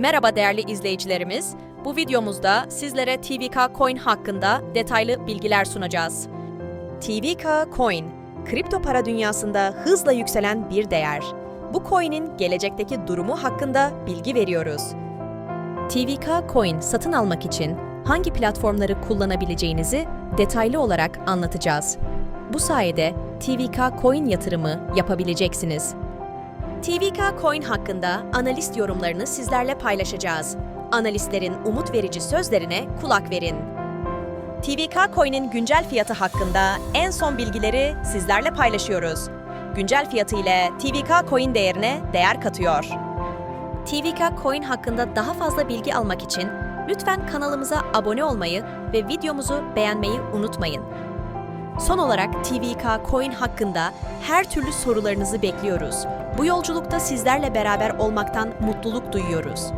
Merhaba değerli izleyicilerimiz. Bu videomuzda sizlere TVK Coin hakkında detaylı bilgiler sunacağız. TVK Coin, kripto para dünyasında hızla yükselen bir değer. Bu coin'in gelecekteki durumu hakkında bilgi veriyoruz. TVK Coin satın almak için hangi platformları kullanabileceğinizi detaylı olarak anlatacağız. Bu sayede TVK Coin yatırımı yapabileceksiniz. TVK Coin hakkında analist yorumlarını sizlerle paylaşacağız. Analistlerin umut verici sözlerine kulak verin. TVK Coin'in güncel fiyatı hakkında en son bilgileri sizlerle paylaşıyoruz. Güncel fiyatı ile TVK Coin değerine değer katıyor. TVK Coin hakkında daha fazla bilgi almak için lütfen kanalımıza abone olmayı ve videomuzu beğenmeyi unutmayın. Son olarak TVK Coin hakkında her türlü sorularınızı bekliyoruz. Bu yolculukta sizlerle beraber olmaktan mutluluk duyuyoruz.